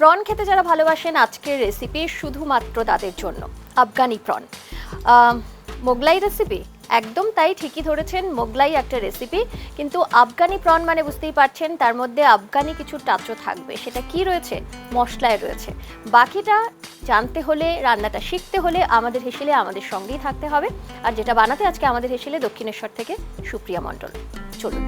Prawn খেতে যারা ভালোবাসেন, আজকের রেসিপি শুধুমাত্র তাদের জন্য। আফগানি প্রন মোগলাই রেসিপি একদম তাই ঠিকই ধরেছেন, মোগলাই একটা রেসিপি কিন্তু আফগানি প্রন মানে বুঝতেই পারছেন, তার মধ্যে আফগানি কিছু টাচও থাকবে। সেটা কি রয়েছে? মশলায় রয়েছে। বাকিটা জানতে হলে, রান্নাটা শিখতে হলে আমাদের হেসেলে আমাদের সঙ্গেই থাকতে হবে। আর যেটা বানাতে আজকে আমাদের হেসেলে দক্ষিণেশ্বর থেকে সুপ্রিয়া মণ্ডল। চলুন।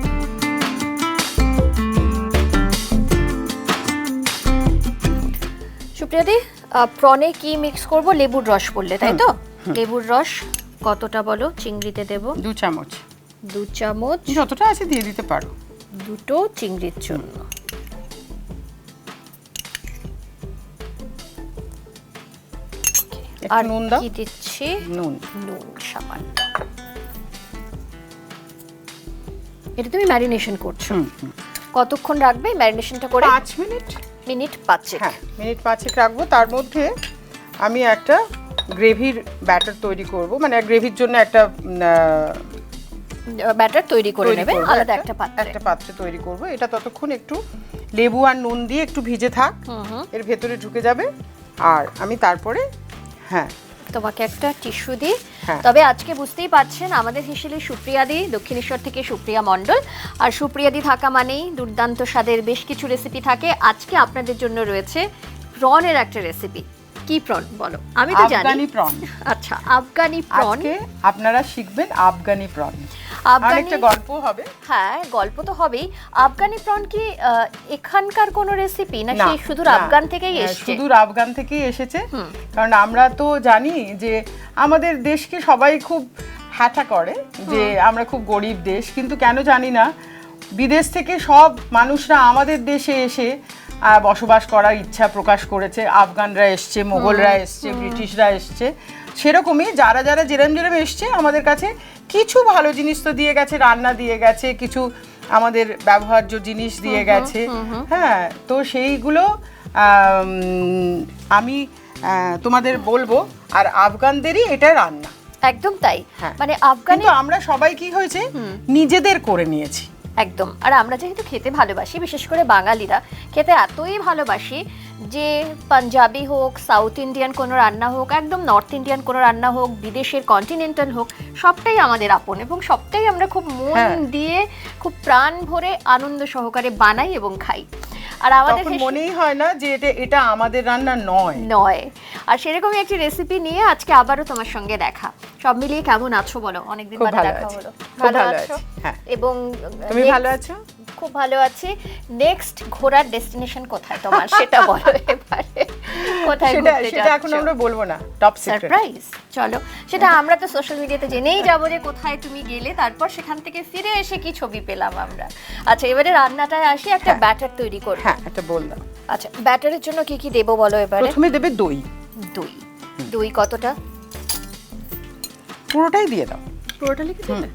সুপ্রিয়াদি প্রনে কি মিক্স করব? লেবুর রস বললে তাই তো? লেবুর রস কতটা বলো? চিংড়িতে দেব। দু চামচ। দু চামচ। যতটা আছে দিয়ে দিতে পারো। দুটো চিংড়ির জন্য। আর নুন দাও। কি দিচ্ছি? নুন। নুন সামান্য। এটা তুমি ম্যারিনেশন করছ। কতক্ষণ রাখবে? ম্যারিনেশনটা করে? পাঁচ মিনিট। মিনিট পাঁচেক। হ্যাঁ মিনিট পাঁচেক রাখব। তার মধ্যে আমি একটা গ্রেভির ব্যাটার তৈরি করব। মানে গ্রেভির জন্য একটা ব্যাটার তৈরি করে নেবেন আলাদা একটা পাত্রে। একটা পাত্রে তৈরি করব। এটা ততক্ষণ একটু লেবু আর নুন দিয়ে একটু ভিজে থাক। এর ভেতরে ঢুকে যাবে। আর আমি তারপরে হ্যাঁ তোমাকে একটা টিস্যু দিই। হ্যাঁ। তবে আজকে বুঝতেই পারছেন আমাদের হিসেবে সুপ্রিয়া দি দক্ষিণেশ্বর থেকে সুপ্রিয়া মণ্ডল। আর সুপ্রিয়া দি থাকা মানেই দুর্দান্ত স্বাদের বেশ কিছু রেসিপি থাকে। আজকে আপনাদের জন্য রয়েছে প্রনের একটা রেসিপি কি প্রন বলো? আমি তো জানি। আফগানি প্রন আচ্ছা আফগানি প্রন আজকে আপনারা শিখবেন আফগানি প্রন আফগানি অনেকটা গল্প হবে। হ্যাঁ গল্প তো হবেই। আফগানি প্রন কি এখানকার কোনো রেসিপি নাকি শুধু আফগান থেকেই হ্যাঁ, এসছে? সুদূর আফগান থেকেই এসেছে। কারণ আমরা তো জানি যে আমাদের দেশকে সবাই খুব হ্যাঠা করে যে আমরা খুব গরিব দেশ। কিন্তু কেন জানি না বিদেশ থেকে সব মানুষরা আমাদের দেশে এসে বসবাস করার ইচ্ছা প্রকাশ করেছে। আফগানরা এসছে মোগলরা এসছে ব্রিটিশরা এসছে। সেরকমই যারা যারা যেরম যেরম এসছে আমাদের কাছে কিছু ভালো জিনিস তো দিয়ে গেছে রান্না দিয়ে গেছে কিছু আমাদের ব্যবহার্য জিনিস দিয়ে গেছে। হ্যাঁ তো সেইগুলো আমি তোমাদের বলব আর আফগানদেরই এটা রান্না। একদম তাই। হ্যাঁ। মানে আফগানি আমরা সবাই কি হয়েছে? নিজেদের করে নিয়েছি। একদম আর আমরা যেহেতু খেতে ভালোবাসি বিশেষ করে বাঙালিরা খেতে এতই ভালোবাসি যে পাঞ্জাবি হোক সাউথ ইন্ডিয়ান কোনো রান্না হোক একদম নর্থ ইন্ডিয়ান কোনো রান্না হোক বিদেশের কন্টিনেন্টাল হোক সবটাই আমাদের আপন এবং সবটাই আমরা খুব মন হ্যাঁ। দিয়ে খুব প্রাণ ভরে আনন্দ সহকারে বানাই এবং খাই আর আমাদের তখন মনেই হয় না যে এটা এটা আমাদের রান্না নয়। নয়। আর সেরকমই একটি রেসিপি নিয়ে আজকে আবারও তোমার সঙ্গে দেখা। সব মিলিয়ে কেমন আছো বলো? অনেকদিন পর দেখা। হলো। ভালো আছো? হ্যাঁ। এবং তুমি ভালো আছো? খুব ভালো আছি। নেক্সট ঘোরার ডেস্টিনেশন কোথায় তোমার? সেটা বলো এবারে। কোথায় সেটা ঘুরতে সেটা এখন আমরা বলব না। টপ সিক্রেট সারপ্রাইজ চলো সেটা আমরা তো সোশ্যাল মিডিয়াতে জেনেই যাব যে কোথায় তুমি গেলে। তারপর সেখান থেকে ফিরে এসে কি ছবি পেলাম আমরা? আচ্ছা এবারে রান্নাটায় আসি একটা। ব্যাটার তৈরি করব। হ্যাঁ একটা বললাম আচ্ছা ব্যাটারের জন্য কি কি দেবো বলো এবারে? প্রথমে দেবে দই। দই। দই কতটা? পুরোটাই দিয়ে দাও। পুরোটা লিখে দেবে?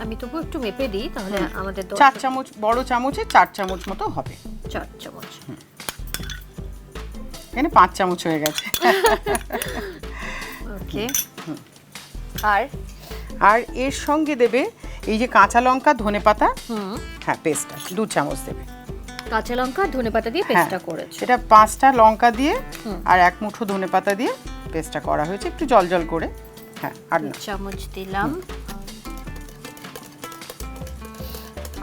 আমি তবু একটু মেপে দিই তাহলে আমাদের দশ- চার চামচ বড় চামচে চার চামচ মতো হবে। চার চামচ। এখানে পাঁচ চামচ হয়ে গেছে। ওকে আর? আর এর সঙ্গে দেবে এই যে কাঁচা লঙ্কা ধনে পাতা হুম। হ্যাঁ পেস্টটা দু চামচ দেবে। কাঁচা লঙ্কা ধনে পাতা দিয়ে হ্যাঁ। পেস্টটা করেছ। সেটা পাঁচটা লঙ্কা দিয়ে আর এক মুঠো ধনে পাতা দিয়ে পেস্টটা করা হয়েছে। একটু জল জল করে। হ্যাঁ আর চামচ দিলাম।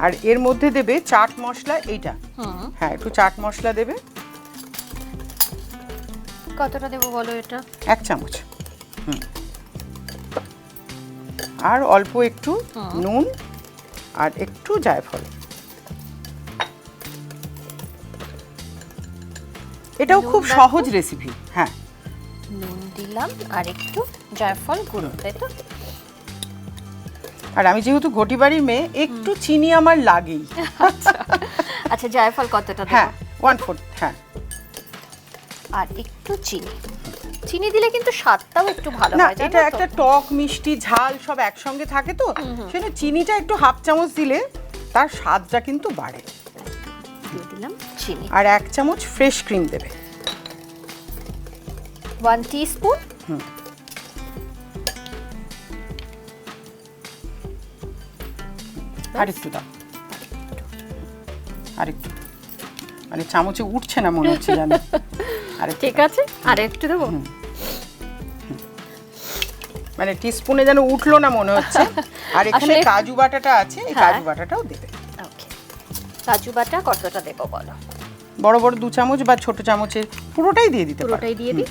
আর এর মধ্যে দেবে চাট মশলা এইটা। হ্যাঁ একটু চাট মশলা দেবে। কতটা দেবো বলো এটা? এক চামচ। হুম। আর অল্প একটু নুন আর একটু জায়ফল। এটাও খুব সহজ রেসিপি হ্যাঁ। নুন দিলাম আর একটু জায়ফল গুঁড়ো তাই তো? আর আমি যেহেতু ঘটি বাড়ির মেয়ে একটু চিনি আমার লাগেই। আচ্ছা। জায়ফল কতটা হ্যাঁ ওয়ান ফোর হ্যাঁ। আর একটু চিনি। চিনি দিলে কিন্তু স্বাদটাও একটু ভালো হয় জানো এটা একটা টক মিষ্টি ঝাল সব একসঙ্গে থাকে তো। সেজন্য চিনিটা একটু হাফ চামচ দিলে তার স্বাদটা কিন্তু বাড়ে। দিয়ে দিলাম চিনি। আর এক চামচ ফ্রেশ ক্রিম দেবে। ওয়ান টিস্পুন আর একটু দাও আর একটু মানে চামচে উঠছে না মনে হচ্ছে জানো। আরে ঠিক আছে আর একটু দেবো মানে টিস্পুনে যেন উঠল না মনে হচ্ছে। আর এখানে কাজু বাটাটা আছে এই হ্যাঁ। কাজু বাটাটাও দেবে। কাজু বাটা কতটা দেবো বলো? বড় বড় দু চামচ বা ছোট চামচের পুরোটাই দিয়ে দিতে পুরোটাই দিয়ে দিই?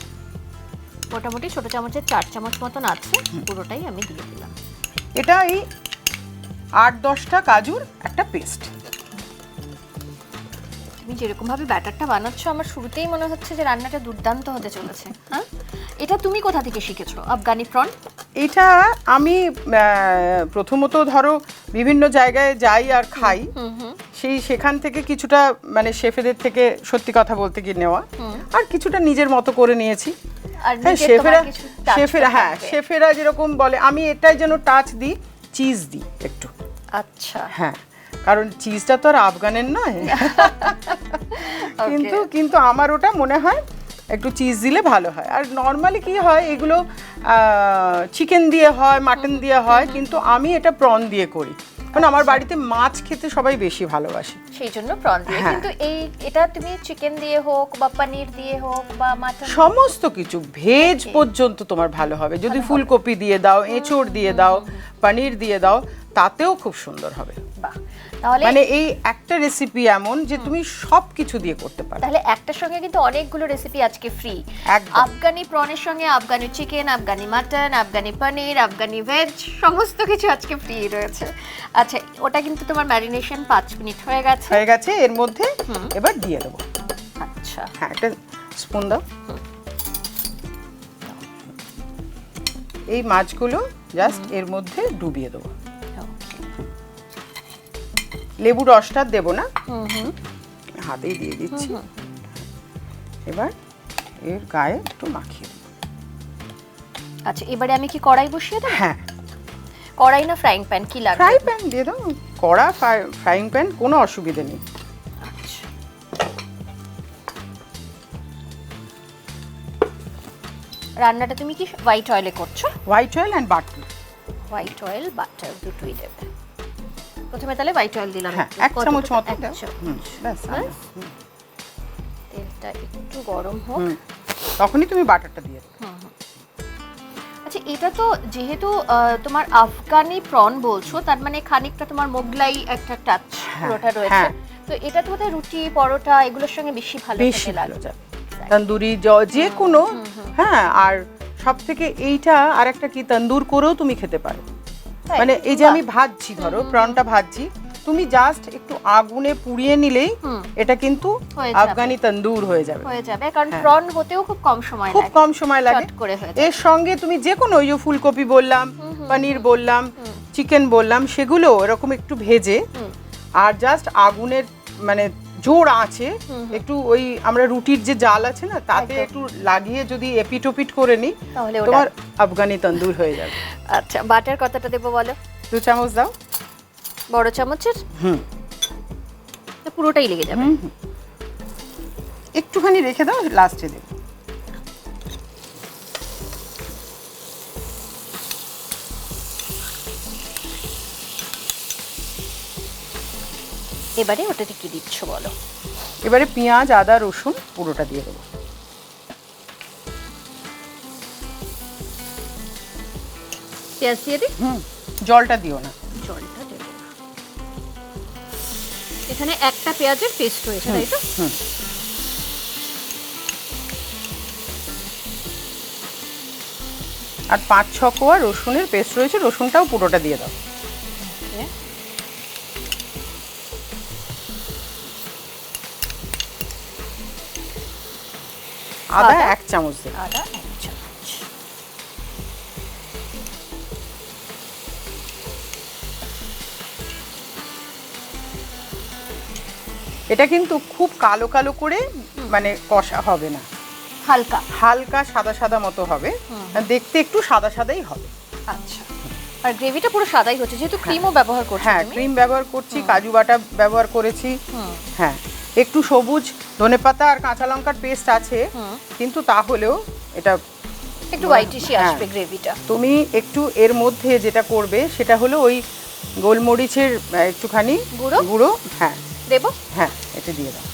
মোটামুটি ছোট চামচের চার চামচ মতন আছে পুরোটাই আমি দিয়ে দিলাম। এটা এই আট দশটা কাজুর একটা পেস্ট। তুমি যেরকম ভাবে ব্যাটারটা বানাচ্ছো আমার শুরুতেই মনে হচ্ছে যে রান্নাটা দুর্দান্ত হতে চলেছে। হ্যাঁ? এটা তুমি কোথা থেকে শিখেছো আফগানি ফ্রন্ট? এটা আমি প্রথমত ধরো বিভিন্ন জায়গায় যাই আর খাই। সেই সেখান থেকে কিছুটা মানে শেফেদের থেকে সত্যি কথা বলতে গিয়ে নেওয়া। আর কিছুটা নিজের মতো করে নিয়েছি। হ্যাঁ শেফেরা শেফেরা হ্যাঁ শেফেরা যেরকম বলে আমি এটাই যেন টাচ দিই চিজ দিই একটু। আচ্ছা। হ্যাঁ কারণ চিজটা তো আর আফগানের নয়। কিন্তু কিন্তু আমার ওটা মনে হয় একটু চিজ দিলে ভালো হয়। আর নর্মালি কি হয় এগুলো চিকেন দিয়ে হয় মাটন দিয়ে হয় কিন্তু আমি এটা প্রন দিয়ে করি। কারণ আমার বাড়িতে মাছ খেতে সবাই বেশি ভালোবাসে। সেই জন্য প্রন দিয়ে। হ্যাঁ। কিন্তু এই এটা তুমি চিকেন দিয়ে হোক বা পনির দিয়ে হোক বা মাটন সমস্ত কিছু ভেজ পর্যন্ত তোমার ভালো হবে। যদি ফুলকপি দিয়ে দাও এঁচড় দিয়ে দাও পনির দিয়ে দাও তাতেও খুব সুন্দর হবে। বাহ তাহলে মানে এই একটা রেসিপি এমন যে তুমি সব কিছু দিয়ে করতে পারো। তাহলে একটার সঙ্গে কিন্তু অনেকগুলো রেসিপি আজকে ফ্রি আফগানি প্রনের সঙ্গে Afghani chicken Afghani mutton Afghani paneer Afghani veg সমস্ত কিছু আজকে ফ্রি রয়েছে। আচ্ছা ওটা কিন্তু তোমার ম্যারিনেশন পাঁচ মিনিট হয়ে গেছে। হয়ে গেছে এর মধ্যে এবার দিয়ে দেবো। আচ্ছা। হ্যাঁ একটা স্পুন দাও। এই মাছগুলো জাস্ট এর মধ্যে ডুবিয়ে দেবো। লেবু রসটা দেবো না। হুম হুম। হাতেই দিয়ে দিচ্ছি। এবার এর গায়ে একটু মাখিয়ে দেবো। আচ্ছা এবারে আমি কি কড়াই বসিয়ে দেবো? হ্যাঁ। কড়াই না ফ্রাইং প্যান কি লাগবে? ফ্রাই প্যান দিয়ে দাও। কড়া ফ্রাইং প্যান কোনো অসুবিধা নেই। আচ্ছা। রান্নাটা তুমি কি হোয়াইট অয়েলে করছ? White oil and butter white oil butter দুটোই দেবে। প্রথমে তাহলে হোয়াইট অয়েল দিলাম হ্যাঁ এক চামচ মতো। ব্যাস? তেলটা একটু গরম হোক। তখনই তুমি বাটারটা দিয়ে আচ্ছা এটা তো যেহেতু তোমার আফগানি প্রন বলছো তার মানে খানিকটা তোমার মোগলাই একটা টাচ হ্যাঁ, পুরোটা রয়েছে। হ্যাঁ। তো এটা তো রুটি পরোটা এগুলোর সঙ্গে বেশি ভালো বেশি ভালো যাবে তন্দুরি যে কোনো হ্যাঁ আর সব থেকে এইটা আর একটা কি তন্দুর করেও তুমি খেতে পারো? মানে এই যে আমি ভাজছি ধরো প্রনটা ভাজছি তুমি জাস্ট একটু আগুনে পুড়িয়ে নিলেই এটা কিন্তু আফগানি তন্দুর হয়ে যাবে। হয়ে যাবে কারণ হ্যাঁ। প্রন হতেও খুব কম সময় লাগে। খুব কম সময় লাগে। এর সঙ্গে তুমি যে কোনো ওই যে ফুলকপি বললাম পনির বললাম চিকেন বললাম সেগুলো এরকম একটু ভেজে আর জাস্ট আগুনের মানে জোর আছে একটু ওই আমরা রুটির যে জাল আছে না তাতে একটু লাগিয়ে যদি এপিট ওপিট করে নিই তাহলে ওটা তোমার আফগানি তন্দুর হয়ে যাবে। আচ্ছা বাটার কতটা দেবো বলো? দু চামচ দাও। বড় চামচের? হুম। পুরোটাই লেগে যাবে। একটুখানি রেখে দাও লাস্টে দেবো। এবারে ওটাতে কি দিচ্ছ বলো? এবারে পেঁয়াজ আদা রসুন পুরোটা দিয়ে দেবো। পেঁয়াজ দিয়ে দিই? হুম জলটা দিও না। জলটা দেব এখানে একটা পেঁয়াজের পেস্ট রয়েছে তাই তো? হুম আর পাঁচ ছ কোয়া রসুনের পেস্ট রয়েছে রসুনটাও পুরোটা দিয়ে দাও। আদা? এক চামচ দেবে আদা এক চামচ। এটা কিন্তু খুব কালো কালো করে মানে কষা হবে না। হালকা। হালকা সাদা সাদা মতো হবে। দেখতে একটু সাদা সাদাই হবে। আচ্ছা। আর গ্রেভিটা পুরো সাদাই হচ্ছে যেহেতু ক্রিমও ব্যবহার করছ হ্যাঁ ক্রিম ব্যবহার করছি কাজু বাটা ব্যবহার করেছি। হ্যাঁ। একটু সবুজ ধনে পাতা আর কাঁচা লঙ্কার পেস্ট আছে কিন্তু তাহলেও এটা একটু হোয়াইটিশি আসবে গ্রেভিটা তুমি একটু এর মধ্যে যেটা করবে সেটা হলো ওই গোলমরিচের একটুখানি গুঁড়ো? গুঁড়ো হ্যাঁ। দেব? হ্যাঁ এটা দিয়ে দাও।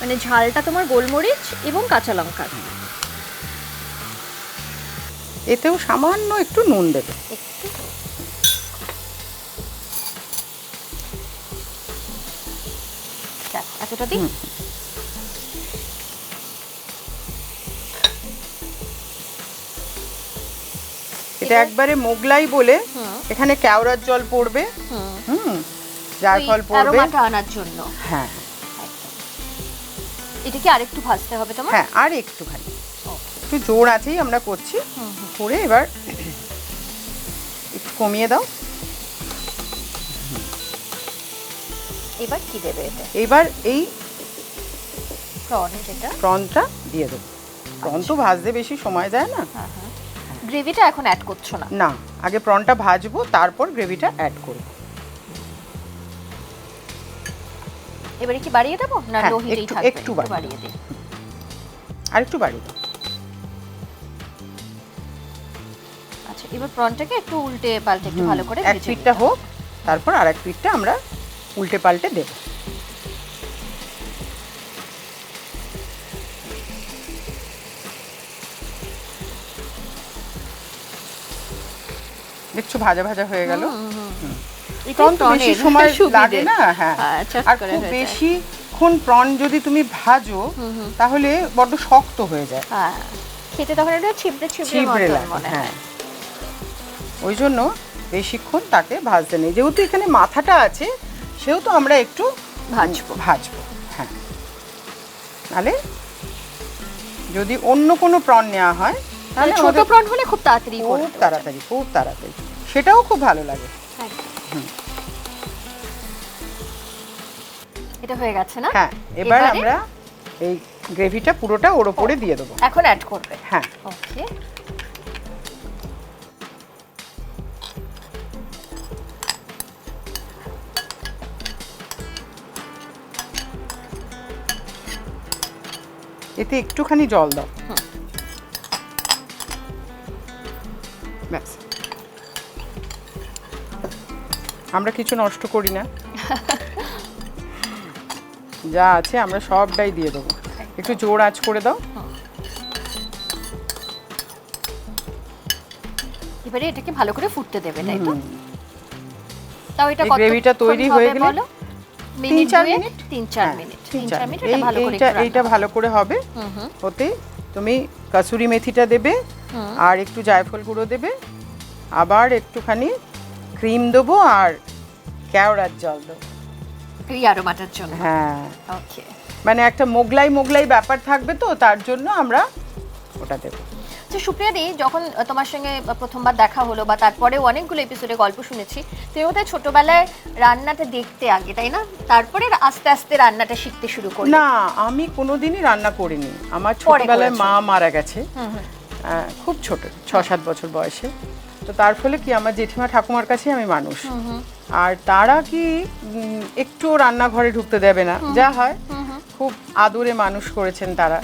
মানে ঝালটা তোমার গোলমরিচ এবং কাঁচা লঙ্কা এতেও সামান্য একটু নুন দেবে। একটু এতটা দিই এটা একবারে মোগলাই বলে এখানে কেওড়ার জল পড়বে। হুম। হুম যার ফল পড়বে। আনার জন্য। হ্যাঁ। এটা কি আরেকটু ভাজতে হবে তোমার? হ্যাঁ আর একটুখানি একটু জোর আছেই আমরা করছি। করে এবার একটু কমিয়ে দাও। এবার কি দেবে এতে এবার এই প্রন যেটা। প্রনটা দিয়ে দেবো। প্রন তো ভাজতে বেশি সময় যায় না। হ্যাঁ হ্যাঁ। গ্রেভিটা এখন অ্যাড করছ না? না আগে প্রনটা ভাজবো তারপর গ্রেভিটা অ্যাড করব। এবারে কি বাড়িয়ে দেবো? না হ্যাঁ, লো হিটেই একটু- থাকবে? একটু বাড়িয়ে দিই আর একটু বাড়িয়ে দাও আচ্ছা এবার প্রনটাকে একটু উল্টে পাল্টে একটু ভালো করে এক পিঠটা হোক তারপর আর এক পিঠটা আমরা উল্টে পাল্টে দেব। দেখছ ভাজা ভাজা হয়ে গেল? হুম, হুম, হুম। এটাই প্রন তো বেশি সময় লাগে না? হ্যাঁ। হ্যাঁ, আর খুব বেশিক্ষণ প্রন যদি তুমি ভাজো। তাহলে বড্ড শক্ত হয়ে যায়। হ্যাঁ। খেতে তখন এটা ছিপড়ে ছিপড়ে ছিবড়ে মতন লাগে মনে হয়। হ্যাঁ। ওই জন্য বেশিক্ষণ তাকে ভাজতে নেই। যেহেতু এখানে মাথাটা আছে সেহেতু আমরা একটু ভাজবো। ভাজবো হ্যাঁ। নাহলে যদি অন্য কোনো প্রন নেওয়া হয় তাহলে তাহলে ছোট প্রন হলে খুব তাড়াতাড়ি খুব তাড়াতাড়ি খুব তাড়াতাড়ি। সেটাও খুব ভালো লাগে। একদম। এটা হয়ে গেছে না? হ্যাঁ এবার? আমরা এই গ্রেভিটা পুরোটা ওর ওপরে দিয়ে দেবো। এখন অ্যাড করবে। হ্যাঁ। ওকে এতে একটুখানি জল দাও। ব্যাস। আমরা কিছু নষ্ট করি না। যা আছে আমরা সবটাই দিয়ে দেবো। একটু জোর আঁচ করে দাও। এবারে এটাকে ভালো করে ফুটতে দেবে তাই তো? তাও এটা গ্রেভিটা তৈরি হয়ে গেলে? তিন মিনিট চার? মিনিট? তিন চার হ্যাঁ, মিনিট। এইটা এইটা ভালো করে হবে। ওতে তুমি কাসুরি মেথিটা দেবে আর একটু জায়ফল গুঁড়ো দেবে। আবার একটুখানি ক্রিম দেবো আর কেওড়ার জল দেবো। এই আরোমাটার জন্য? হ্যাঁ। ওকে মানে একটা মোগলাই মোগলাই ব্যাপার থাকবে তো তার জন্য আমরা ওটা দেবো। তো সুপ্রিয়া দি যখন তোমার সঙ্গে প্রথমবার দেখা হলো বা তারপরেও অনেকগুলো এপিসোডে গল্প শুনেছি তুমি বোধহয় ছোটবেলায় রান্নাটা দেখতে আগে তাই না? তারপরে আস্তে আস্তে রান্নাটা শিখতে শুরু করলে। না আমি কোনোদিনই রান্না করিনি। আমার ছোটবেলায় মা মারা গেছে। খুব ছোট ছ সাত বছর বয়সে। তো তার ফলে কি আমার জেঠিমা ঠাকুমার কাছেই আমি মানুষ। আর তারা কি উম, একটুও রান্নাঘরে ঢুকতে দেবে না? যা হয়। খুব আদরে মানুষ করেছেন তারা।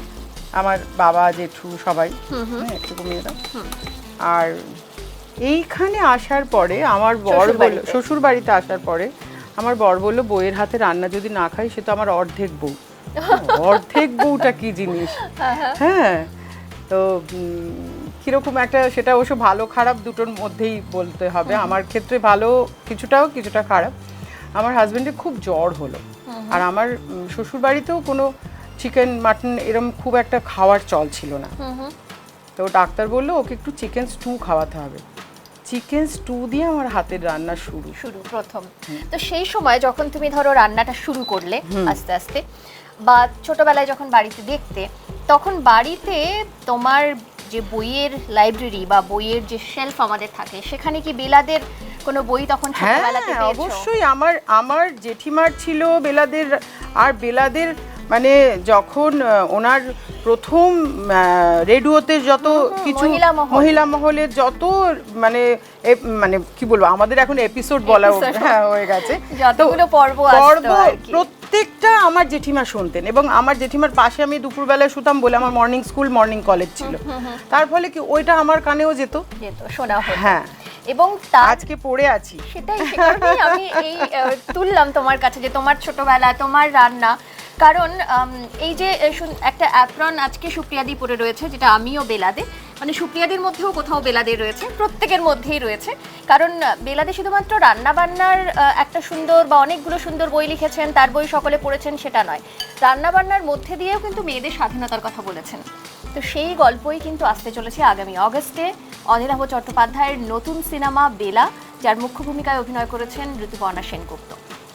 আমার বাবা জেঠু সবাই। হ্যাঁ, একটু কমিয়ে দাও। আর এইখানে আসার পরে আমার বর বলল। শ্বশুর বাড়িতে আসার পরে আমার বর বলল বইয়ের হাতে রান্না যদি না খাই সে তো আমার অর্ধেক বউ। অর্ধেক বউটা কি জিনিস? হ্যাঁ তো উম, কীরকম একটা সেটা অবশ্য ভালো খারাপ দুটোর মধ্যেই বলতে হবে। আমার ক্ষেত্রে ভালো কিছুটাও কিছুটা খারাপ। আমার হাজবেন্ডের খুব জ্বর হলো। আর আমার শ্বশুর বাড়িতেও কোনো চিকেন মাটন এরম খুব একটা খাওয়ার চল ছিল না। তো ডাক্তার বলল ওকে একটু চিকেন স্টু খাওয়াতে হবে। চিকেন স্টু দিয়ে আমার হাতের রান্না শুরু। শুরু প্রথম। তো সেই সময় যখন তুমি ধরো রান্নাটা শুরু করলে আস্তে আস্তে বা ছোটবেলায় যখন বাড়িতে দেখতে তখন বাড়িতে তোমার যে বইয়ের লাইব্রেরি বা বইয়ের যে শেলফ আমাদের থাকে সেখানে কি বেলাদের কোনো বই তখন হ্যাঁ ছোটবেলাতে পেয়েছ? অবশ্যই। আমার আমার জেঠিমার ছিল বেলাদের আর বেলাদের মানে যখন ওনার প্রথম রেডিওতে যত কিছু মহিলা মহল। মহিলা মহলের যত মানে মানে কি বলব আমাদের এখন এপিসোড বলা। হ্যাঁ হয়ে গেছে। পর্ব। প্রত্যেকটা আমার জেঠিমা শুনতেন এবং আমার জেঠিমার পাশে আমি দুপুরবেলায় শুতাম বলে আমার মর্নিং স্কুল মর্নিং কলেজ ছিল। তার ফলে কি ওইটা আমার কানেও যেত। শোনা হ্যাঁ। এবং আজকে পড়ে আছি। সেটাই আমি এই তুললাম তোমার কাছে যে তোমার ছোটবেলা তোমার রান্না কারণ এই যে একটা অ্যাপ্রন আজকে সুপ্রিয়াদি পরে রয়েছে, যেটা আমিও বেলাদে। মানে সুপ্রিয়াদির মধ্যেও কোথাও বেলাদে রয়েছে, প্রত্যেকের মধ্যেই রয়েছে। কারণ, বেলাদে শুধুমাত্র রান্না বান্নার একটা সুন্দর বা অনেকগুলো সুন্দর বই লিখেছেন, তার বই সকলে পড়েছেন, সেটা নয়। রান্না বান্নার মধ্যে দিয়েও কিন্তু মেয়েদের স্বাধীনতার কথা বলেছেন। তো সেই গল্পই কিন্তু আসতে চলেছে আগামী অগস্টে। অনিলাভ চট্টোপাধ্যায়ের নতুন সিনেমা বেলা, যার মুখ্য ভূমিকায় অভিনয় করেছেন ঋতুপর্ণা সেনগুপ্ত।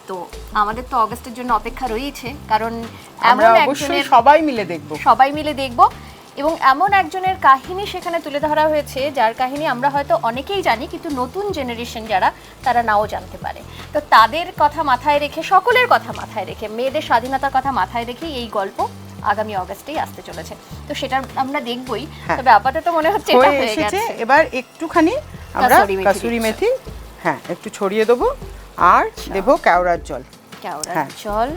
তো আমাদের তো অগস্টের জন্য অপেক্ষা রয়েছে কারণ এমন একজনের সবাই মিলে দেখব। সবাই মিলে দেখব। এবং এমন একজনের কাহিনী সেখানে তুলে ধরা হয়েছে যার কাহিনী আমরা হয়তো অনেকেই জানি কিন্তু নতুন জেনারেশন যারা তারা নাও জানতে পারে। তো তাদের কথা মাথায় রেখে সকলের কথা মাথায় রেখে মেয়েদের স্বাধীনতার কথা মাথায় রেখেই এই গল্প আগামী অগস্টেই আসতে চলেছে। তো সেটা আমরা দেখবই। হ্যাঁ। তবে আপাতত মনে হচ্ছে এটা হয়ে গেছে। এবার একটুখানি আমরা কাসুরি। মেথি হ্যাঁ একটু ছড়িয়ে দেবো। আর দেবো কেওড়ার জল। কেওড়ার হ্যাঁ। জল।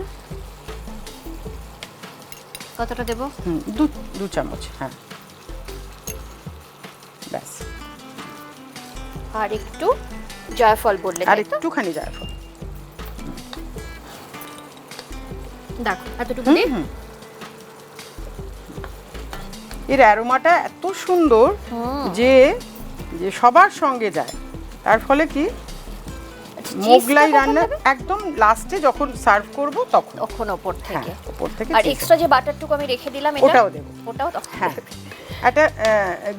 কতটা দেবো? দু দু চামচ হ্যাঁ। ব্যাস। আর একটু জয়ফল বললে আর একটুখানি জায়ফল। দেখো এতটুকু হুম। এর অ্যারোমাটা এত সুন্দর যে যে সবার সঙ্গে যায়। তার ফলে কি? মোগলাই রান্না একদম লাস্টে যখন সার্ভ করব তখন। তখন ওপর হ্যাঁ থেকে। উপর থেকে আর এক্সট্রা যে বাটারটুকু আমি রেখে দিলাম এটা ওটাও দেবো। ওটাও হ্যাঁ। একটা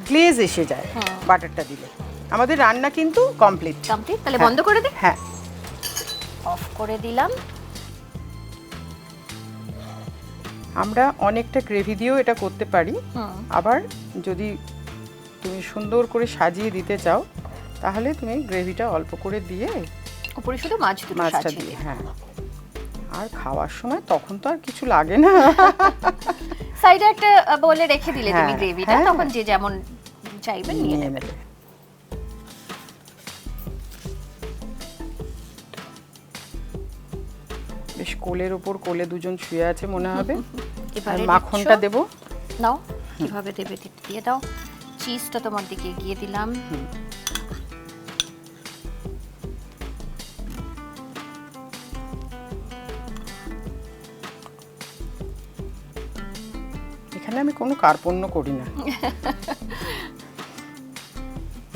গ্লেজ এসে যায়। বাটারটা দিলে। আমাদের রান্না কিন্তু কমপ্লিট কমপ্লিট তাহলে হ্যাঁ। বন্ধ করে দিই হ্যাঁ। অফ করে দিলাম। আমরা অনেকটা গ্রেভি দিয়েও এটা করতে পারি। আবার যদি তুমি সুন্দর করে সাজিয়ে দিতে চাও তাহলে তুমি গ্রেভিটা অল্প করে দিয়ে উপরে শুধু মাছ দুটো মাছটা দিয়ে হ্যাঁ। আর খাওয়ার সময় তখন তো আর কিছু লাগে না। সাইডে একটা বলে রেখে দিলে তুমি হ্যাঁ, গ্রেভিটা হ্যাঁ। তখন যে যেমন চাইবেন নিয়ে নেবেন নেবে। বেশ কোলের ওপর কোলে দুজন শুয়ে আছে মনে হবে। এবারে মাখনটা। দেব? নাও কীভাবে দেবে দিয়ে দাও। চিজটা তোমার দিকে এগিয়ে দিলাম। এখানে আমি কোনো কার্পণ্য করি না।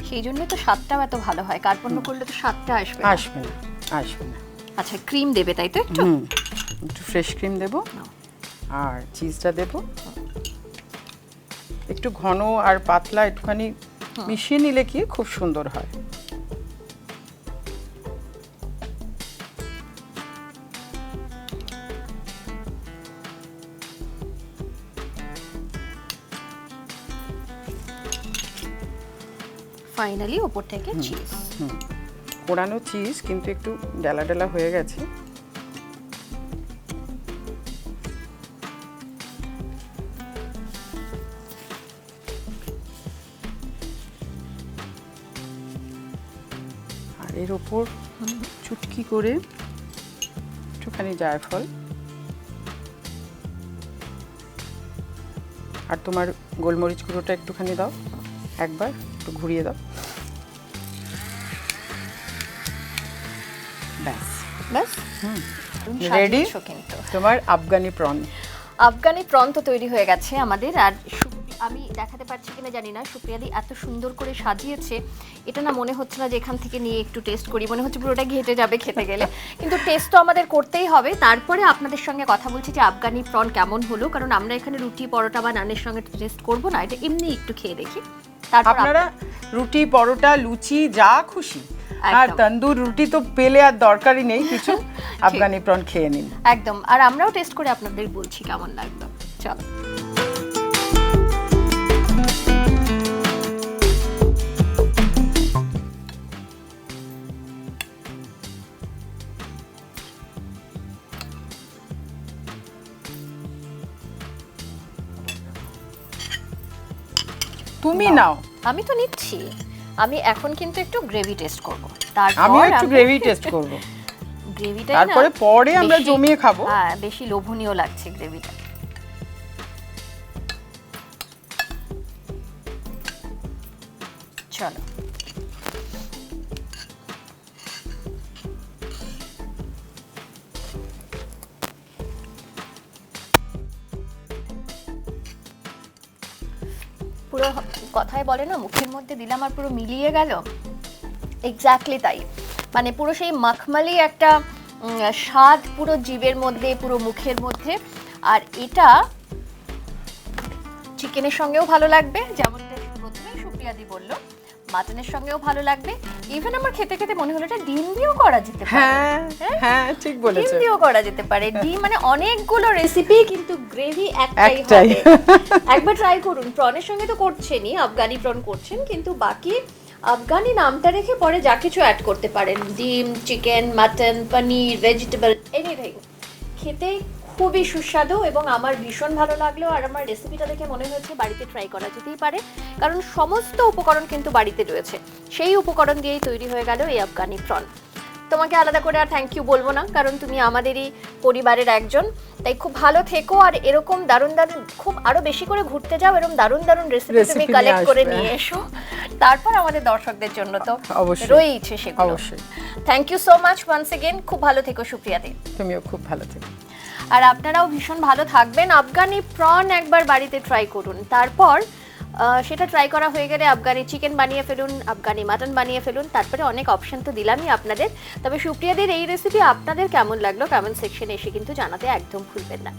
সেই জন্যই তো স্বাদটাও এত ভালো হয়। কার্পণ্য করলে তো স্বাদটা আসবে না। আসবে না আসবে না। আচ্ছা ক্রিম দেবে তাই তো একটু? হুম একটু ফ্রেশ ক্রিম দেব। আর চিজটা দেব। একটু ঘন আর পাতলা একটুখানি মিশিয়ে নিলে কি খুব সুন্দর হয়। ফাইনালি ওপর থেকে চিজ পোড়ানো চিজ কিন্তু একটু ডেলা ডেলা হয়ে গেছে। আর এর ওপর চুটকি করে একটুখানি জায়ফল। আর তোমার গোলমরিচ গুঁড়োটা একটুখানি দাও একবার। একটু ঘুরিয়ে দাও। ব্যাস। ব্যাস? হুম। রেডি কিন্তু। তোমার আফগানি প্রন। আফগানি প্রন তো তৈরি হয়ে গেছে আমাদের আর আমি দেখাতে পারছি কিনা জানি না। সুপ্রিয়াদি এত সুন্দর করে সাজিয়েছে। এটা না মনে হচ্ছে না যে এখান থেকে নিয়ে একটু টেস্ট করি। মনে হচ্ছে পুরোটা ঘেটে যাবে খেতে গেলে। কিন্তু টেস্ট তো আমাদের করতেই হবে। তারপরে আপনাদের সঙ্গে কথা বলছি যে আফগানি প্রন কেমন হলো। কারণ আমরা এখানে রুটি পরোটা বা নানের সঙ্গে টেস্ট করব না। এটা এমনি একটু খেয়ে দেখি। তারপর আপনারা রুটি পরোটা লুচি যা খুশি। আর তন্দুর রুটি তো পেলে আর দরকারই নেই কিছু। আফগানি প্রন খেয়ে নিন। একদম। আর আমরাও টেস্ট করে আপনাদের বলছি কেমন লাগল। চলো। নাও। আমি তো নিচ্ছি। আমি এখন কিন্তু একটু গ্রেভি টেস্ট করব। তারপর আমি একটু গ্রেভি টেস্ট করব। গ্রেভিটা তারপরে পরে আমরা জমিয়ে খাব। হ্যাঁ বেশি লোভনীয় লাগছে গ্রেভিটা পুরো কথায় বলে না, মুখের মধ্যে দিলাম আর পুরো মিলিয়ে গেল। এক্স্যাক্টলি তাই। মানে পুরো সেই মাখমালি একটা স্বাদ পুরো জীবের মধ্যে, পুরো মুখের মধ্যে। আর এটা চিকেনের সঙ্গেও ভালো লাগবে যেমন প্রথমেই সুপ্রিয়াদি বলল মাটনের সঙ্গেও ভালো লাগবে। ইভেন আমার খেতে খেতে মনে হলো এটা ডিম দিয়েও করা যেতে পারে। হ্যাঁ হ্যাঁ? ঠিক বলেছ। ডিম দিয়েও করা যেতে পারে। ডিম মানে অনেকগুলো রেসিপি কিন্তু গ্রেভি একটাই একটাই। হবে। একবার ট্রাই করুন। প্রনের সঙ্গে তো করছেনই আফগানি প্রন করছেন কিন্তু বাকি আফগানি নামটা রেখে পরে যা কিছু অ্যাড করতে পারেন। ডিম chicken mutton paneer vegetable anything খেতে খুবই সুস্বাদু এবং আমার ভীষণ ভালো লাগল আর আমার রেসিপিটা দেখে মনে হয়েছে বাড়িতে ট্রাই করা যেতেই পারে। কারণ সমস্ত উপকরণ কিন্তু বাড়িতে রয়েছে। সেই উপকরণ দিয়েই তৈরি হয়ে গেল এই আফগানি প্রন তোমাকে আলাদা করে আর থ্যাংক ইউ বলব না কারণ তুমি আমাদেরই পরিবারের একজন। তাই খুব ভালো থেকো আর এরকম দারুণ দারুণ খুব আরও বেশি করে ঘুরতে যাও এরকম দারুণ দারুণ রেসিপি তুমি কালেক্ট করে নিয়ে এসো। তারপর আমাদের দর্শকদের জন্য তো। রয়েইছে সেগুলো। অবশ্যই। Thank you so much once again খুব ভালো থেকো সুপ্রিয়াদি তুমিও খুব ভালো থেকো। আর আপনারাও ভীষণ ভালো থাকবেন। আফগানি প্রন একবার বাড়িতে ট্রাই করুন। তারপর সেটা ট্রাই করা হয়ে গেলে আফগানি চিকেন বানিয়ে ফেলুন, আফগানি মাটন বানিয়ে ফেলুন, তারপরে অনেক অপশন তো দিলামই আপনাদের। তবে সুপ্রিয়াদের এই রেসিপি আপনাদের কেমন লাগল কমেন্ট সেকশনে এসে কিন্তু জানাতে একদম ভুলবেন না।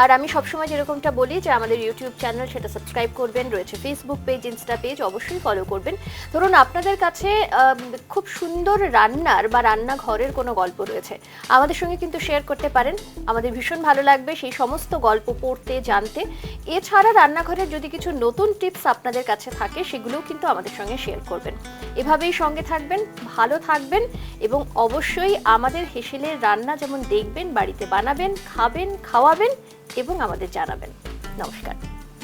আর আমি সবসময় যেরকমটা বলি যে আমাদের ইউটিউব চ্যানেল সেটা সাবস্ক্রাইব করবেন, রয়েছে ফেসবুক পেজ ইনস্টা পেজ অবশ্যই ফলো করবেন। ধরুন আপনাদের কাছে খুব সুন্দর রান্নার বা রান্নাঘরের কোনো গল্প রয়েছে, আমাদের সঙ্গে কিন্তু শেয়ার করতে পারেন। আমাদের ভীষণ ভালো লাগবে সেই সমস্ত গল্প পড়তে, জানতে। এছাড়া রান্নাঘরের যদি কিছু নতুন টিপস আপনাদের কাছে থাকে, সেগুলোও কিন্তু আমাদের সঙ্গে শেয়ার করবেন। এভাবেই সঙ্গে থাকবেন, ভালো থাকবেন এবং অবশ্যই আমাদের হেসেলের রান্না যেমন দেখবেন, বাড়িতে বানাবেন, খাবেন, খাওয়াবেন এবং আমাদের জানাবেন। নমস্কার।